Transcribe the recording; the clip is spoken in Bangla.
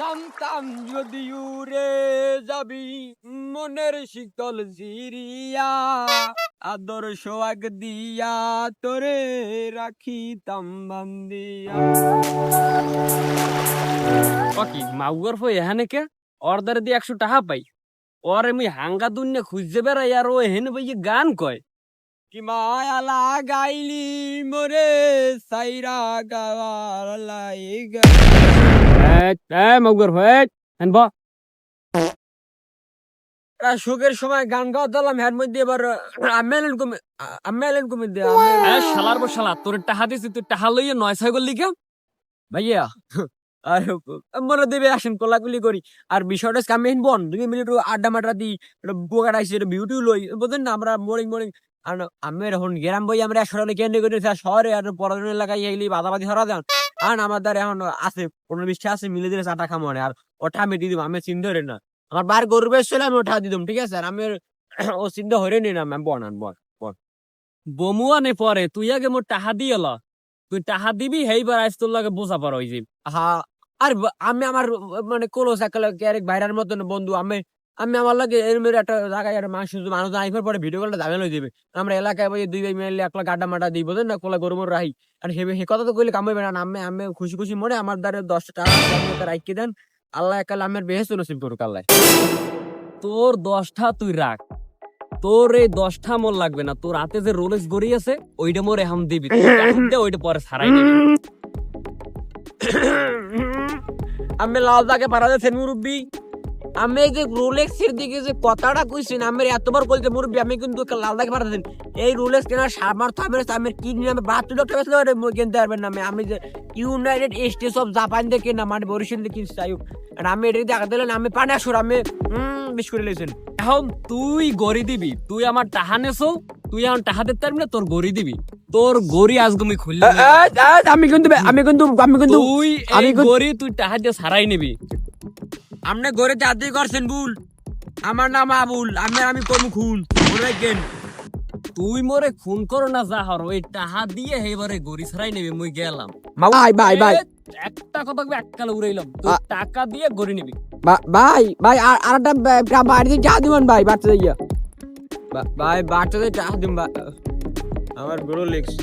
জানতাম যদি উড়ে যাবি মনের শীতল জিরিয়া। আদর সোয়াগ দিয়া তোরে রাখিতাম বান্দিয়া। কি মাউগর ফো এখানে কে? অর্ডার দিয়ে একশো টাকা পাই। ওরে মুই হাঙ্গা দুনিয়া খুঁজতে বেড়াই আর ও এখানে ভাই গান কয়। কি মায়া লাগাইলি মোরে সাইরা গাওয়ার লাইগা এ ফো এন ব। শোকের সময় গান গাওয়া দিলাম হ্যার মধ্যে এবার আমেলেন কমে আমেলেন কমে দে শালার বো শালা তোর টাহা দিছি তুই টাহা লইয়ে নয় ছয় করলি কে ভাইয়া আর মনে দেবে আসেন কোলাকুলি করি। আর বিষয়টা আমি বন দুই মিনিট একটু আড্ডা মাড্ডা দিই একটা বোকার আইসি একটা বিউটি লই। বুঝলেন না আমরা মর্নিং মর্নিং আর আমি এখন গ্রাম বই আমরা শহরে কেন্দ্র করে শহরে আর পড়াশোনা এলাকায় এগুলি বাদাবাদি হরা দেন আর আমার দ্বারা এখন আছে পনেরো বিশটা আছে, মিলে দিলে চাটা খামো আর। ওটা আমি দিয়ে দিব, আমি চিন্তা হরে না। আমার বার গরু বেশ ছিল আমি ওঠা দিতাম ঠিক আছে? আর আমি ও চিন্তা হরে নি, না, আমি বনান বন বন। বমুয়া নে পরে, তুই আগে মোর টাহা দিয়ে ল। তুই টাহা দিবি হেইবার আইস তোর লাগে বোঝা পার হইছি। হা, আর আমি আমার মানে কোলো সাইকেল ক্যারেক ভাইরার মতন বন্ধু, আমি আমি আমার লাগে এরম এর একটা জায়গায় একটা মানুষ শুধু মানুষ আইফার পরে ভিডিও কলটা দামে লই দিবে। আমরা এলাকায় বই দুই ভাই মিলে একলা গাড্ডা মাড্ডা দিই বোঝেন না? কোলা গরু মর রাহি আর হে হে কথা তো কইলে কামাইবে না। আমি আমি খুশি খুশি মনে আমার দ্বারা দশ টাকা আপনি রাখি দেন। আল্লাহ একাল আমার বেহেস্ত নসিব করুক আল্লাহ। তোর দশটা তুই রাখ। তোর এই দশটা মোর লাগবে না। তোর হাতে যে রোলেক্স গড়ি আছে ওইটা মোর এখন দিবি। ওইটা পরে সারাই দিবি। আমি লাল দাগে পারা যাচ্ছেন মুরব্বী আমি যে রোলেক্সের দিকে যে কথাটা কইছেন আমি এতবার বলতে মুরব্বী আমি কিন্তু একটা লাল দাগে যাচ্ছেন এই রোলেক্স কেনার সামর্থ্য আমি আমি আমি বাহাত্তর লক্ষ টাকা কিনতে পারবেন না আমি যে ইউনাইটেড স্টেটস অফ জাপান থেকে কিনা মানে বরিশাল থেকে কিনতে চাই আর আমি এটা দেখা দিলেন আমি পানে আসুর আমি বিশ করে লেছেন এখন তুই গড়ি দিবি তুই আমার টাহা নেছো তুই আমার টাহা দিতে পারবি না তোর গড়ি দিবি। তোর গড়ি আজগমি খুললি আমি কিন্তু আমি কিন্তু আমি কিন্তু তুই আমি গড়ি তুই টাহা দিয়ে সারাই নিবি। আপনি ঘরে চাকরি করছেন ভুল। আমার নাম আবুল আমি আমি করব খুন। রাখবেন তুই মোরে খুন করো না যা হর ওই টাহা দিয়ে এবারে গড়ি সারাই নিবি মুই গেলাম। ভাই ভাই ভাই একটা কথা এককালে উড়াইলাম। তুই টাকা দিয়ে গড়ি নিবি। ভাই ভাই আর আর একটা বাড়িতে চা দিবেন ভাই বাচ্চা দিয়ে ভাই বাচ্চাদের চা দিন আমার বড় লেগস